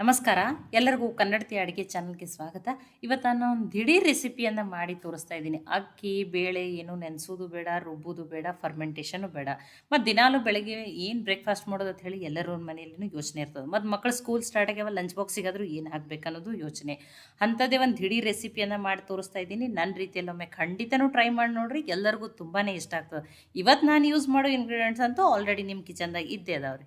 ನಮಸ್ಕಾರ. ಎಲ್ಲರಿಗೂ ಕನ್ನಡತಿ ಅಡುಗೆ ಚಾನಲ್ಗೆ ಸ್ವಾಗತ. ಇವತ್ತು ನಾನು ಒಂದು ದಿಢೀರ್ ರೆಸಿಪಿಯನ್ನು ಮಾಡಿ ತೋರಿಸ್ತಾ ಇದ್ದೀನಿ. ಅಕ್ಕಿ, ಬೇಳೆ ಏನು ನೆನೆಸೋದು ಬೇಡ, ರುಬ್ಬೋದು ಬೇಡ ಫರ್ಮೆಂಟೇಷನು ಬೇಡ. ಮತ್ತು ದಿನಾಲು ಬೆಳಗ್ಗೆ ಏನು ಬ್ರೇಕ್ಫಾಸ್ಟ್ ಮಾಡೋದು ಅಂತ ಹೇಳಿ ಎಲ್ಲರ ಮನೆಯಲ್ಲೂ ಯೋಚನೆ ಇರ್ತದೆ. ಮತ್ತು ಮಕ್ಕಳು ಸ್ಕೂಲ್ ಸ್ಟಾರ್ಟ್ ಆಗ್ಯಾವ ಲಂಚ್ ಬಾಕ್ಸಿಗಾದರೂ ಏನು ಅನ್ನೋದು ಯೋಚನೆ. ಅಂಥದ್ದೇ ಒಂದು ದಿಢೀರ್ ರೆಸಿಪಿಯನ್ನು ಮಾಡಿ ತೋರಿಸ್ತಾ ಇದ್ದೀನಿ. ನನ್ನ ರೀತಿಯಲ್ಲಿ ಒಮ್ಮೆ ಖಂಡಿತನೂ ಟ್ರೈ ಮಾಡಿ ನೋಡ್ರಿ. ಎಲ್ಲರಿಗೂ ತುಂಬಾ ಇಷ್ಟ ಆಗ್ತದೆ. ಇವತ್ತು ನಾನು ಯೂಸ್ ಮಾಡೋ ಇಂಗ್ರೀಡಿಯೆಂಟ್ಸ್ ಅಂತೂ ಆಲ್ರೆಡಿ ನಿಮ್ಮ ಕಿಚನ್ದಾಗ ಇದ್ದೇ ಅದಾವ್ರಿ.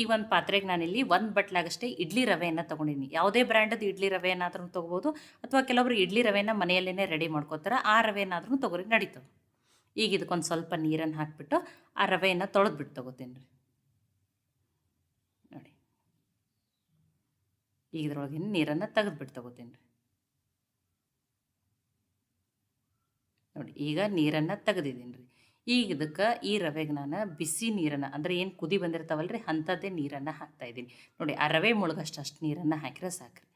ಈಗ ಒಂದು ಪಾತ್ರೆಗೆ ನಾನಿಲ್ಲಿ ಒಂದು ಬಟ್ಲಾಗಷ್ಟೇ ಇಡ್ಲಿ ರವೆಯನ್ನು ತೊಗೊಂಡಿನಿ ಯಾವುದೇ ಬ್ರ್ಯಾಂಡದ್ದು ಇಡ್ಲಿ ರವೆ ಏನಾದ್ರೂ ತೊಗೋಬೋದು, ಅಥವಾ ಕೆಲವರು ಇಡ್ಲಿ ರವೆನ ಮನೆಯಲ್ಲೇ ರೆಡಿ ಮಾಡ್ಕೋತಾರೆ, ಆ ರವೆಯನ್ನಾದ್ರೂ ತೊಗೊರಿ ನಡೀತದೆ. ಈಗ ಇದಕ್ಕೊಂದು ಸ್ವಲ್ಪ ನೀರನ್ನು ಹಾಕಿಬಿಟ್ಟು ಆ ರವೆಯನ್ನು ತೊಳೆದ್ಬಿಟ್ಟು ತೊಗೋತೀನಿ ರೀ. ನೋಡಿ. ಈಗ ಇದ್ರೊಳಗಿನ ನೀರನ್ನು ತೆಗೆದ್ಬಿಟ್ಟು ತೊಗೋತೀನಿ ರೀ. ನೋಡಿ, ಈಗ ನೀರನ್ನು ತೆಗೆದಿದ್ದೀನಿ ರೀ. ಈಗ ಇದಕ್ಕೆ ಈ ರವೆಗೆ ನಾನು ಬಿಸಿ ನೀರನ್ನು, ಅಂದರೆ ಏನು ಕುದಿ ಬಂದಿರ್ತಾವಲ್ಲ ರೀ ಅಂಥದ್ದೇ ನೀರನ್ನು ಹಾಕ್ತಾ ಇದ್ದೀನಿ. ನೋಡಿ, ಆ ರವೆ ಮುಳುಗಷ್ಟು ಅಷ್ಟು ನೀರನ್ನು ಹಾಕಿದ್ರೆ ಸಾಕ್ರಿ.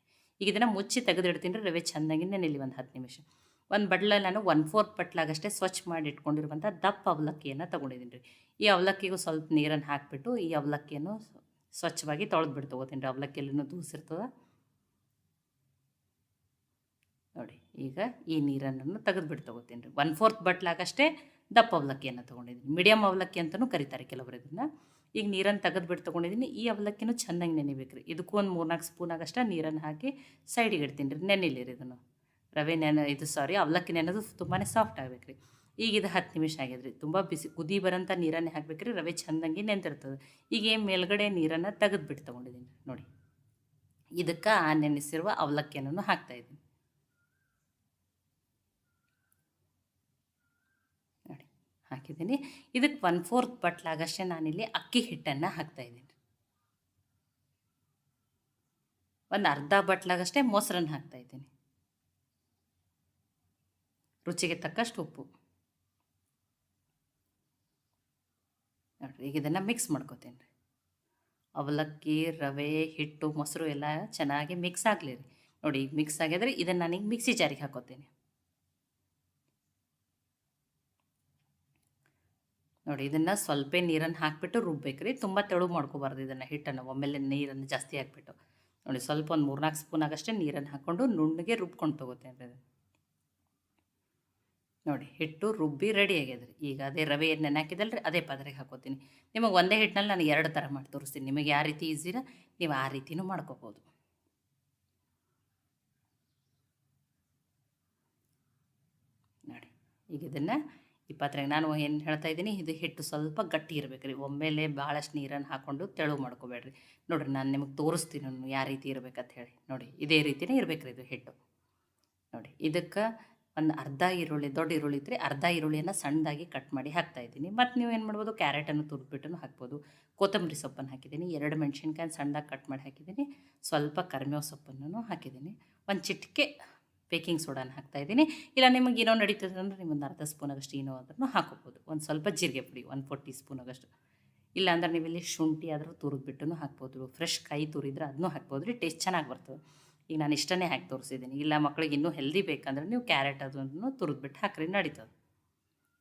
ಈಗ ಇದನ್ನು ಮುಚ್ಚಿ ತೆಗೆದಿಡ್ತೀನಿ ರವೆ ಚೆಂದಾಗಿ ನೆನೆಲಿ ಒಂದು ಹತ್ತು ನಿಮಿಷ. ಒಂದು ಬಡ್ಲ ನಾನು ಒನ್ ಫೋರ್ತ್ ಬಟ್ಲಾಗಷ್ಟೇ ಸ್ವಚ್ಛ ಮಾಡಿ ಇಟ್ಕೊಂಡಿರುವಂಥ ದಪ್ಪ ಅವಲಕ್ಕಿಯನ್ನು ತೊಗೊಂಡಿದ್ದೀನಿ ರೀ ಈ ಅವಲಕ್ಕಿಗೂ ಸ್ವಲ್ಪ ನೀರನ್ನು ಹಾಕಿಬಿಟ್ಟು, ಈ ಅವಲಕ್ಕಿಯನ್ನು ಸ್ವಚ್ಛವಾಗಿ ತೊಳೆದ್ಬಿಟ್ಟು ತೊಗೋತೀನಿ ರೀ. ಅವಲಕ್ಕಿಯಲ್ಲೂ ದೂಸಿರ್ತದೆ ನೋಡಿ, ಈಗ ಈ ನೀರನ್ನು ತೆಗೆದುಬಿಟ್ಟು ತೊಗೋತೀನಿ ರೀ. ಒನ್ ಫೋರ್ತ್ ಬಟ್ಲಾಗಷ್ಟೇ ದಪ್ಪ ಅವಲಕ್ಕಿಯನ್ನು ತೊಗೊಂಡಿದ್ದೀನಿ. ಮೀಡಿಯಮ್ ಅವಲಕ್ಕಿ ಅಂತಲೂ ಕರೀತಾರೆ ಕೆಲವರು ಇದನ್ನು. ಈಗ ನೀರನ್ನು ತೆಗೆದುಬಿಟ್ಟು ತೊಗೊಂಡಿದ್ದೀನಿ. ಈ ಅವಲಕ್ಕಿನೂ ಚೆನ್ನಾಗಿ ನೆನಿಬೇಕು ರೀ. ಇದಕ್ಕೂ ಒಂದು ಮೂರ್ನಾಲ್ಕು ಸ್ಪೂನಾಗಷ್ಟ ನೀರನ್ನು ಹಾಕಿ ಸೈಡಿಗೆ ಇಡ್ತೀನಿ ರೀ. ನೆನಿಲಿ ರೀ ಇದನ್ನು. ರವೆ ನೆನೆ, ಇದು ಸಾರಿ ಅವಲಕ್ಕಿ ನೆನೆದು ತುಂಬಾ ಸಾಫ್ಟ್ ಆಗ್ಬೇಕು ರೀ. ಈಗ ಇದು ಹತ್ತು ನಿಮಿಷ ಆಗ್ಯದ್ರಿ ತುಂಬ ಬಿಸಿ ಕುದಿ ಬರೋಂಥ ನೀರನ್ನೇ ಹಾಕ್ಬೇಕು ರೀ. ರವೆ ಚೆಂದಂಗೆ ನೆಂತಿರ್ತದೆ ಈಗ ಏನು ಮೇಲ್ಗಡೆ ನೀರನ್ನು ತೆಗೆದುಬಿಟ್ಟು ತೊಗೊಂಡಿದ್ದೀನಿ ನೋಡಿ. ಇದಕ್ಕೆ ಆ ನೆನೆಸಿರುವ ಅವಲಕ್ಕಿಯನ್ನು ಹಾಕ್ತಾಯಿದ್ದೀನಿ ನೋಡಿ ಹಾಕಿದ್ದೀನಿ. ಇದಕ್ಕೆ ಒನ್ ಫೋರ್ತ್ ಬಟ್ಲಾಗಷ್ಟೇ ನಾನಿಲ್ಲಿ ಅಕ್ಕಿ ಹಿಟ್ಟನ್ನು ಹಾಕ್ತಾಯಿದ್ದೀನಿ ಒಂದು ಅರ್ಧ ಬಟ್ಲಾಗಷ್ಟೇ ಮೊಸರನ್ನು ಹಾಕ್ತಾಯಿದ್ದೀನಿ ರುಚಿಗೆ ತಕ್ಕಷ್ಟು ಉಪ್ಪು. ನೋಡಿರಿ, ಈಗ ಇದನ್ನು ಮಿಕ್ಸ್ ಮಾಡ್ಕೋತೀನಿ. ಅವಲಕ್ಕಿ, ರವೆ, ಹಿಟ್ಟು, ಮೊಸರು ಎಲ್ಲ ಚೆನ್ನಾಗಿ ಮಿಕ್ಸ್ ಆಗಲಿ ರೀ. ನೋಡಿ, ಈಗ ಮಿಕ್ಸ್ ಆಗಿದ್ರೆ ಇದನ್ನು ನಾನೀಗ ಮಿಕ್ಸಿ ಜಾರಿಗೆ ಹಾಕೋತೀನಿ. ನೋಡಿ, ಇದನ್ನು ಸ್ವಲ್ಪ ನೀರನ್ನು ಹಾಕಿಬಿಟ್ಟು ರುಬ್ಬೇಕು ರೀ ತುಂಬ ತೆಳು ಮಾಡ್ಕೋಬಾರ್ದು ಇದನ್ನು, ಹಿಟ್ಟನ್ನು. ಒಮ್ಮೆಲೆ ನೀರನ್ನು ಜಾಸ್ತಿ ಹಾಕ್ಬಿಟ್ಟು. ನೋಡಿ, ಸ್ವಲ್ಪ ಒಂದು ಮೂರ್ನಾಲ್ಕು ಸ್ಪೂನ್ ಆಗಷ್ಟೇ ನೀರನ್ನು ಹಾಕ್ಕೊಂಡು ನುಣ್ಣಗೆ ರುಬ್ಕೊಂಡು ತೊಗೋತೇನೆ ರೀ ನೋಡಿ, ಹಿಟ್ಟು ರುಬ್ಬಿ ರೆಡಿ ಆಗ್ಯದ್ರಿ. ಈಗ ಅದೇ ರವೆ ನೆನೆ ಹಾಕಿದಲ್ಲ ರೀ ಅದೇ ಪಾತ್ರೆಗೆ ಹಾಕೋತೀನಿ. ನಿಮಗೆ ಒಂದೇ ಹಿಟ್ಟಿನಲ್ಲಿ ನಾನು ಎರಡು ಥರ ಮಾಡಿ ತೋರಿಸ್ತೀನಿ. ನಿಮಗೆ ಯಾವ ರೀತಿ ಈಸಿರ ನೀವು ಆ ರೀತಿನೂ ಮಾಡ್ಕೋಬೋದು. ನೋಡಿ, ಈಗ ಇದನ್ನು ಈ ಪಾತ್ರೆಗೆ ನಾನು ಏನು ಹೇಳ್ತಾ ಇದ್ದೀನಿ, ಇದು ಹಿಟ್ಟು ಸ್ವಲ್ಪ ಗಟ್ಟಿ ಇರಬೇಕು ರೀ. ಒಮ್ಮೆಲೆ ಭಾಳಷ್ಟು ನೀರನ್ನು ಹಾಕ್ಕೊಂಡು ತೆಳು ಮಾಡ್ಕೋಬೇಡ್ರಿ. ನೋಡಿರಿ, ನಾನು ನಿಮಗೆ ತೋರಿಸ್ತೀನಿ ಯಾವ ರೀತಿ ಇರ್ಬೇಕಂತ ಹೇಳಿ. ನೋಡಿ, ಇದೇ ರೀತಿನೇ ಇರಬೇಕು ರೀ ಇದು ಹಿಟ್ಟು. ನೋಡಿ, ಇದಕ್ಕೆ ಒಂದು ಅರ್ಧ ಈರುಳ್ಳಿ, ದೊಡ್ಡ ಈರುಳ್ಳಿ ಇದ್ರೆ ಅರ್ಧ ಈರುಳ್ಳಿಯನ್ನು ಸಣ್ಣದಾಗಿ ಕಟ್ ಮಾಡಿ ಹಾಕ್ತಾ ಇದ್ದೀನಿ. ಮತ್ತು ನೀವು ಏನು ಮಾಡ್ಬೋದು, ಕ್ಯಾರೆಟನ್ನು ತುರಿದ್ಬಿಟ್ಟು ಹಾಕ್ಬೋದು. ಕೊತ್ತಂಬರಿ ಸೊಪ್ಪನ್ನು ಹಾಕಿದ್ದೀನಿ. ಎರಡು ಮೆಣಸಿನ್ಕಾಯಿ ಸಣ್ಣದಾಗಿ ಕಟ್ ಮಾಡಿ ಹಾಕಿದ್ದೀನಿ. ಸ್ವಲ್ಪ ಕರಿಮೇವು ಸೊಪ್ಪನ್ನು ಹಾಕಿದ್ದೀನಿ. ಒಂದು ಚಿಟಿಕೆ ಬೇಕಿಂಗ್ ಸೋಡಾನ ಹಾಕ್ತಾಯಿದ್ದೀನಿ ಇಲ್ಲ, ನಿಮಗೆ ಏನೋ ನಡೀತದೆ ಅಂದರೆ ನಿಮ್ಮೊಂದು ಅರ್ಧ ಸ್ಪೂನಾಗಷ್ಟು ಏನೋ ಅದನ್ನು ಹಾಕೋಬೋದು ಒಂದು ಸ್ವಲ್ಪ ಜೀರಿಗೆ ಪುಡಿ, ಒಂದು ಫೋರ್ ಟೀ ಸ್ಪೂನಾಗಷ್ಟು ಇಲ್ಲ ಅಂದ್ರೆ ನೀವು ಇಲ್ಲಿ ಶುಂಠಿ ಆದರೂ ತುರಿದ್ಬಿಟ್ಟು ಹಾಕ್ಬೋದು. ಫ್ರೆಶ್ ಕೈ ತುರಿದ್ರೆ ಅದನ್ನೂ ಹಾಕ್ಬೋದು. ರೀ ಟೇಸ್ಟ್ ಚೆನ್ನಾಗಿ ಬರ್ತದೆ. ಈಗ ನಾನು ಇಷ್ಟನೇ ಹಾಕಿ ತೋರಿಸಿದ್ದೀನಿ. ಇಲ್ಲ, ಮಕ್ಳಿಗೆ ಇನ್ನೂ ಹೆಲ್ದಿ ಬೇಕಂದ್ರೆ ನೀವು ಕ್ಯಾರೆಟ್ ಅದನ್ನು ತುರಿದ್ಬಿಟ್ಟು ಹಾಕ್ರಿ, ನಡೀತದೆ.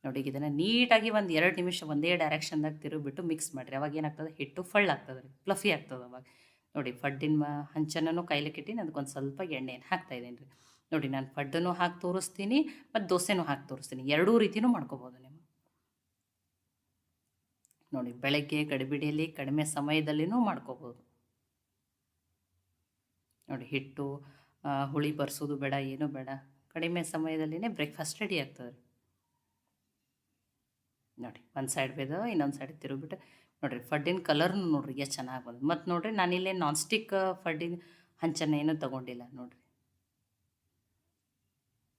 ನೋಡಿ ಇದನ್ನು ನೀಟಾಗಿ ಒಂದು ಎರಡು ನಿಮಿಷ ಒಂದೇ ಡೈರೆಕ್ಷನ್ದಾಗ ತಿರುಗಿಬಿಟ್ಟು ಮಿಕ್ಸ್ ಮಾಡಿರಿ. ಅವಾಗ ಏನಾಗ್ತದೆ? ಹಿಟ್ಟು ಫಳ್ಳ ಆಗ್ತದೆ ರೀ. ಫ್ಲಫಿ ಆಗ್ತದೆ ಅವಾಗ. ನೋಡಿ, ಫಡ್ಡಿನ ಹಂಚನೂ ಕೈಲಿಕ್ಕೆ ಇಟ್ಟಿನಿ ಅದಕ್ಕೊಂದು ಸ್ವಲ್ಪ ಎಣ್ಣೆಯನ್ನು ಹಾಕ್ತಾಯಿದ್ದೀನಿ ರೀ. ನೋಡಿ, ನಾನು ಪಡ್ಡನೂ ಹಾಕಿ ತೋರಿಸ್ತೀನಿ ಮತ್ತು ದೋಸೆನೂ ಹಾಕಿ ತೋರಿಸ್ತೀನಿ. ಎರಡೂ ರೀತಿಯೂ ಮಾಡ್ಕೋಬೋದು ನೀವು. ನೋಡಿ, ಬೆಳಗ್ಗೆ, ಗಡಿಬಿಡಿಯಲ್ಲಿ ಕಡಿಮೆ ಸಮಯದಲ್ಲಿನೂ ಮಾಡ್ಕೋಬೋದು. ನೋಡಿ, ಹಿಟ್ಟು ಹುಳಿ ಬರ್ಸೋದು ಬೇಡ, ಏನೂ ಬೇಡ. ಕಡಿಮೆ ಸಮಯದಲ್ಲಿನೇ ಬ್ರೇಕ್ಫಾಸ್ಟ್ ರೆಡಿ ಆಗ್ತದೆ. ನೋಡಿ, ಒಂದು ಸೈಡ್ ಬೇದ, ಇನ್ನೊಂದು ಸೈಡ್ ತಿರುಗಿಬಿಟ್ಟು ನೋಡಿರಿ, ಫಡ್ಡಿನ ಕಲರ್ನು ನೋಡ್ರಿ, ಎಷ್ಟು ಚೆನ್ನಾಗಿ ಬಂದು. ಮತ್ತು ನೋಡಿರಿ ನಾನಿಲ್ಲೇ ನಾನ್ ಸ್ಟಿಕ್ ಫಡ್ಡಿನ ಹಂಚನ್ನು ಏನೂ ತೊಗೊಂಡಿಲ್ಲ ನೋಡಿರಿ.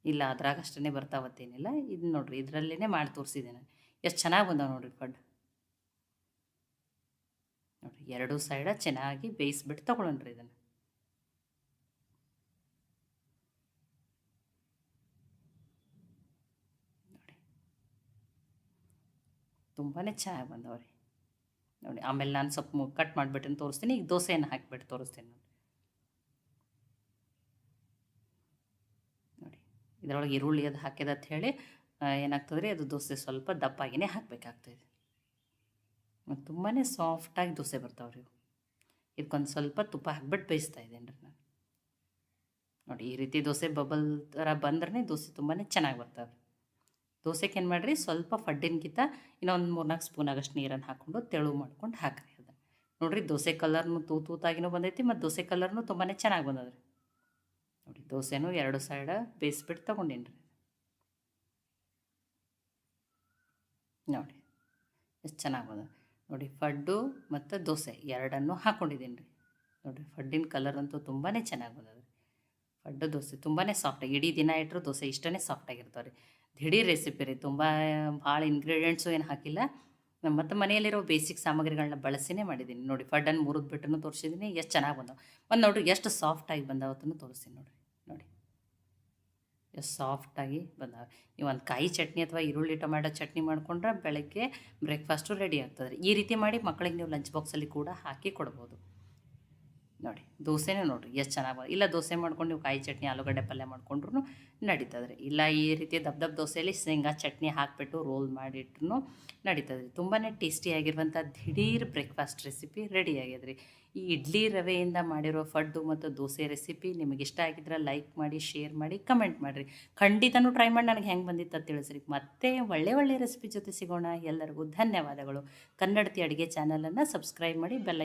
ಇಲ್ಲ, ಅದ್ರಾಗ ಅಷ್ಟೇ ಬರ್ತಾವತ್ತೇನಿಲ್ಲ. ಇದು ನೋಡಿರಿ ಇದರಲ್ಲೇ ಮಾಡಿ ತೋರಿಸಿದೆ ನಾನು. ಎಷ್ಟು ಚೆನ್ನಾಗಿ ಬಂದಾವೆ ನೋಡಿರಿ ಫಡ್ ನೋಡಿರಿ, ಎರಡೂ ಸೈಡ ಚೆನ್ನಾಗಿ ಬೇಯಿಸ್ಬಿಟ್ಟು ತೊಗೊಳಣ್ರಿ ಇದನ್ನು. ನೋಡಿ. ತುಂಬಾ ಚೆನ್ನಾಗಿ ಬಂದವ್ರಿ ನೋಡಿ, ಆಮೇಲೆ ನಾನು ಸ್ವಲ್ಪ ಕಟ್ ಮಾಡಿಬಿಟ್ಟು ತೋರಿಸ್ತೀನಿ. ಈಗ ದೋಸೆಯನ್ನು ಹಾಕಿಬಿಟ್ಟು ತೋರಿಸ್ತೀನಿ ನೋಡಿ ನೋಡಿ ಇದರೊಳಗೆ ಈರುಳ್ಳಿ ಅದು ಹಾಕಿದ ಅಂತ ಹೇಳಿ ಏನಾಗ್ತದೆ ರೀ, ಅದು ದೋಸೆ ಸ್ವಲ್ಪ ದಪ್ಪಾಗಿಯೇ ಹಾಕಬೇಕಾಗ್ತದೆ ತುಂಬಾ ಸಾಫ್ಟಾಗಿ ದೋಸೆ ಬರ್ತಾವೆ ರೀ ಇದಕ್ಕೊಂದು ಸ್ವಲ್ಪ ತುಪ್ಪ ಹಾಕ್ಬಿಟ್ಟು ಬೇಯಿಸ್ತಾ ಇದ್ದೇನೆ ರೀ ನಾನು. ನೋಡಿ, ಈ ರೀತಿ ದೋಸೆ ಬಬಲ್ ಥರ ಬಂದ್ರೆ ದೋಸೆ ತುಂಬಾ ಚೆನ್ನಾಗಿ ಬರ್ತದೆ ದೋಸೆಗೆ ಏನು ಮಾಡಿರಿ, ಸ್ವಲ್ಪ ಫಡ್ಡಿನ್ಗಿಂತ ಇನ್ನೊಂದು ಮೂರ್ನಾಲ್ಕು ಸ್ಪೂನ್ ಆಗಷ್ಟು ನೀರನ್ನು ಹಾಕ್ಕೊಂಡು ತೆಳು ಮಾಡ್ಕೊಂಡು ಹಾಕ್ರಿ ಅದನ್ನು ನೋಡಿರಿ, ದೋಸೆ ಕಲರ್ನು ತೂ ತೂತಾಗಿನೂ ಬಂದೈತಿ ಮತ್ತು ದೋಸೆ ಕಲರ್ನು ತುಂಬಾ ಚೆನ್ನಾಗಿ ಬಂದದ್ರಿ. ನೋಡಿ, ದೋಸೆನೂ ಎರಡು ಸೈಡ ಬೇಯಿಸ್ಬಿಟ್ಟು ತೊಗೊಂಡೇನಿ ರೀ ನೋಡಿ, ಎಷ್ಟು ಚೆನ್ನಾಗಿ ಬಂದ ನೋಡಿ, ಫಡ್ಡು ಮತ್ತು ದೋಸೆ ಎರಡನ್ನು ಹಾಕ್ಕೊಂಡಿದ್ದೀನಿ ರೀ ನೋಡಿರಿ ಫಡ್ಡಿನ ಕಲರ್ ಅಂತೂ ತುಂಬಾ ಚೆನ್ನಾಗಿ ಬಂದದ ಫಡ್ಡು, ದೋಸೆ ತುಂಬಾ ಸಾಫ್ಟಾಗಿ ಇಡೀ ದಿನ ಇಟ್ಟರು ದೋಸೆ ಇಷ್ಟೇ ಸಾಫ್ಟಾಗಿರ್ತಾವೆ ರೀ ದಿಢೀರ್ ರೆಸಿಪಿ ರೀ, ತುಂಬ ಭಾಳ ಇಂಗ್ರೀಡಿಯೆಂಟ್ಸು ಏನು ಹಾಕಿಲ್ಲ. ಮತ್ತು ಮನೆಯಲ್ಲಿರೋ ಬೇಸಿಕ್ ಸಾಮಗ್ರಿಗಳನ್ನ ಬಳಸಿನೇ ಮಾಡಿದ್ದೀನಿ. ನೋಡಿ, ಫಡ್ಡನ್ನು ಮುರಿದ್ಬಿಟ್ಟು ತೋರಿಸಿದ್ದೀನಿ ಎಷ್ಟು ಚೆನ್ನಾಗಿ ಬಂದವು. ಮತ್ತು ನೋಡಿರಿ, ಎಷ್ಟು ಸಾಫ್ಟಾಗಿ ಬಂದವತ್ತೂ ತೋರಿಸ್ತೀನಿ ನೋಡಿರಿ. ಸಾಫ್ಟಾಗಿ ಬಂದಾವೆ ನೀವು ಒಂದು ಕಾಯಿ ಚಟ್ನಿ ಅಥವಾ ಈರುಳ್ಳಿ ಟೊಮ್ಯಾಟೊ ಚಟ್ನಿ ಮಾಡಿಕೊಂಡ್ರೆ ಬೆಳಗ್ಗೆ ಬ್ರೇಕ್ಫಾಸ್ಟು ರೆಡಿ ಆಗ್ತದೆ ಈ ರೀತಿ ಮಾಡಿ ಮಕ್ಕಳಿಗೆ ನೀವು ಲಂಚ್ ಬಾಕ್ಸಲ್ಲಿ ಕೂಡ ಹಾಕಿ ಕೊಡ್ಬೋದು. ನೋಡಿ, ದೋಸೆನೇ ನೋಡಿರಿ, ಎಷ್ಟು ಚೆನ್ನಾಗಿ ಇಲ್ಲ ದೋಸೆ ಮಾಡ್ಕೊಂಡು ನೀವು ಕಾಯಿ ಚಟ್ನಿ, ಆಲೂಗಡ್ಡೆ ಪಲ್ಯ ಮಾಡ್ಕೊಂಡ್ರು ನಡೀತದ್ರಿ. ಇಲ್ಲ ಈ ರೀತಿ ದಪ್ಪ ದಪ್ಪ ದೋಸೆಯಲ್ಲಿ ಶೇಂಗಾ ಚಟ್ನಿ ಹಾಕಿಬಿಟ್ಟು ರೋಲ್ ಮಾಡಿಟ್ರು ನಡೀತದ್ರಿ. ತುಂಬಾ ಟೇಸ್ಟಿಯಾಗಿರುವಂಥ ದಿಢೀರ್ ಬ್ರೇಕ್ಫಾಸ್ಟ್ ರೆಸಿಪಿ ರೆಡಿ ರೀ ಈ ಇಡ್ಲಿ ರವೆಯಿಂದ ಮಾಡಿರೋ ಫಡ್ಡು ಮತ್ತು ದೋಸೆ ರೆಸಿಪಿ ನಿಮಗೆ ಇಷ್ಟ ಆಗಿದ್ರೆ ಲೈಕ್ ಮಾಡಿ ಶೇರ್ ಮಾಡಿ ಕಮೆಂಟ್ ಮಾಡಿರಿ. ಖಂಡಿತನೂ ಟ್ರೈ ಮಾಡಿ ನನಗೆ ಹೆಂಗೆ ಬಂದಿತ್ತು ಅಂತ ತಿಳಿಸ್ರಿ. ಮತ್ತೆ ಒಳ್ಳೆ ಒಳ್ಳೆ ರೆಸಿಪಿ ಜೊತೆ ಸಿಗೋಣ. ಎಲ್ಲರಿಗೂ ಧನ್ಯವಾದಗಳು. ಕನ್ನಡತಿ ಅಡುಗೆ ಚಾನಲನ್ನು ಸಬ್ಸ್ಕ್ರೈಬ್ ಮಾಡಿ ಬೆಲ್ಲ